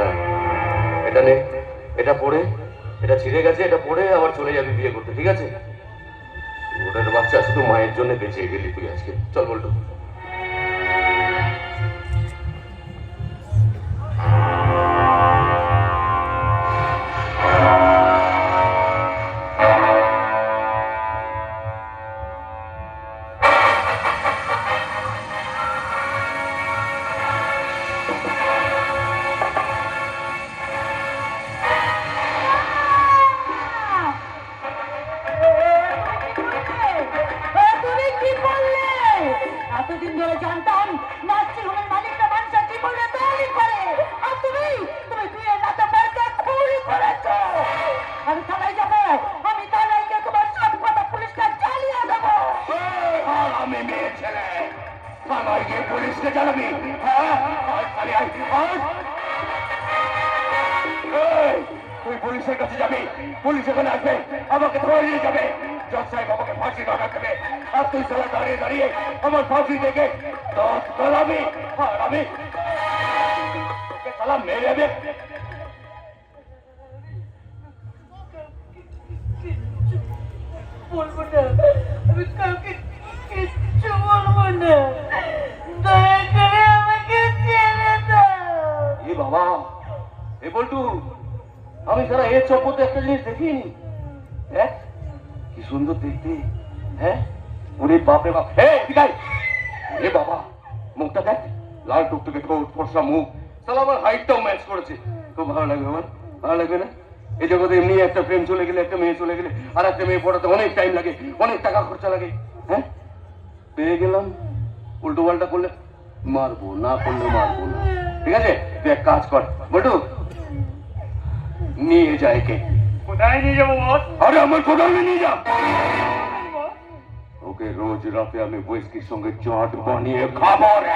হ্যাঁ। এটা নে, এটা পড়ে, এটা ছিঁড়ে গেছে, এটা পড়ে আবার চলে যাবি বিয়ে করতে, ঠিক আছে? ওটার বাচ্চা, শুধু মায়ের জন্য বেঁচে গেলি তুই আজকে। চল বলতো। এতদিন ধরে জানতাম নার্সিং হোমের মালিকটা মানুষের জীবনে তৈরি করে আর তুমি তুমি দুয়ে না তো বাড়িতে খুলি করেছ আমি থানায় যাব আমি থানায় গিয়ে তোমার সব কথা পুলিশকে চালিয়ে দেবো আমি মেয়ে ছেলে থানায় গিয়ে পুলিশকে জানাবি হ্যাঁ তুই পুলিশের কাছে যাবি। পুলিশ এখানে আসবে। আমাকে ধরে নিয়ে যাবে। জজ সাহেব আমাকে ফাঁসি ধরা দেবে। আর তুই সালা দাঁড়িয়ে দাঁড়িয়ে আমার ফাঁসি দেখে দশ গলাবি আর আমি সালা মেরে দেবে। বলব না। আমি কাউকে কিচ্ছু বলব না। দয়া করে আমাকে ছেড়ে দাও। এ বাবা এ বল্টু। আমি সারা এর চপ্পতে একটা জিনিস দেখিনি। হ্যাঁ? কি সুন্দর দেখতে। হ্যাঁ? ওরে বাপরে বাপ। হে দিকাই এ বাবা, মুখটা দেখ। লাল টুকটুকে ঠোঁট, ফর্সা মুখ। তাহলে আমার হাইটটাও ম্যাচ করেছে। খুব ভালো লাগবে আমার। ভালো লাগবে না? এই জগতে এমনি একটা প্রেম চলে গেলে, একটা মেয়ে চলে গেলে, আর একটা মেয়ে পড়াতে অনেক টাইম লাগে, অনেক টাকা খরচা লাগে। হ্যাঁ? পেয়ে গেলাম। উল্টো পাল্টা করলে মারবো না, করলে মারবো না। ঠিক আছে? তুই এক কাজ কর। বটু নিয়ে যায় কে কোথায় নিয়ে যাব বস আরে আমার কোথাও নিয়ে যা ওকে রোজ রাতে আমি বৈস্কির সঙ্গে চাট বানিয়ে খাব রে